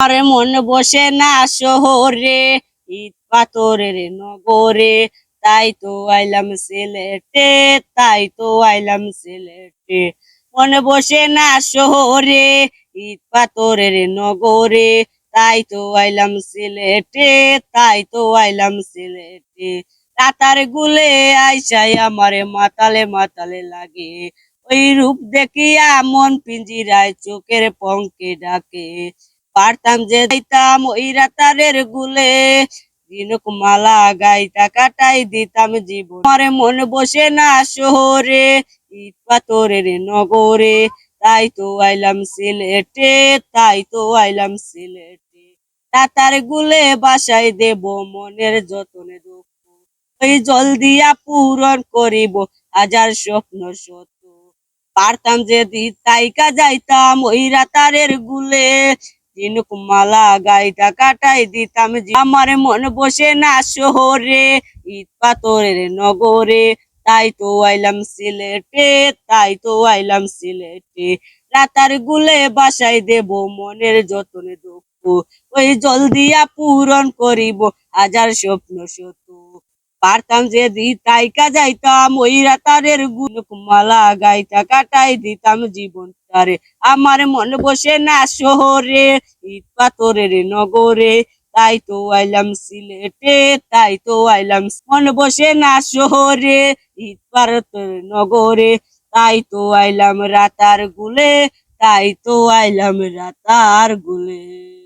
আরে মন বসে না শহরে, ইট পাথরের নগরে। তাই তো আইলাম সিলেটে, তাই তো আইলাম সিলেটে। মন বসে না শহরে, ইট পাথরের নগরে। তাই তো আইলাম সিলেটে, তাই তো আইলাম সিলেটে। রাতার গুলে আইসাই আমারে মাতালে মাতালে লাগে। ওই রূপ দেখিয়া মন পিঞ্জিরায় চোখের পঙ্কে ডাকে। পারতাম যে দিতাম ওই রাতারের গুলে। দিনক মালা গাইতা কাটাই দিতাম জীবন। আমার মন বসে না শহরে, ইট পাথরের নগরে। তাই তো আইলাম সিলেটে, তাই তো আইলাম সিলেটে। রাতার গুলে বাসায় দেব মনের যতনে দুঃখ। ওই জল দিয়া পূরণ করিব হাজার স্বপ্ন সত্য। পারতাম যে দি তাইকা যাইতাম ওই রাতারের গুলে। দিনুক মালা গাইটা কাটাই দিতাম আমার মন বসে না শহরে, ইট পাথরের নগরে। তাই তো আইলাম সিলেটে, তাই তো আইলাম সিলেটে। রাতার গুলে বাসায় দেব মনের যতনে দুঃখ। ওই জল দিয়া পূরণ করিব হাজার স্বপ্ন সত্য পারতাম যে দি তাইকা যাইতাম, ওই রাতারের গুনুক মালা গাইতা কাটাই দিতাম জীবনটারে আমার মন বসে না শহরে ঈদ পাথরের নগরে। তাই তো আইলাম সিলেটে, তাই তো আইলাম মন বসে না শহরে ঈদ পাথরের নগরে। তাই তো আইলাম রাতার গুলে, তাই তো আইলাম রাতার গুলে।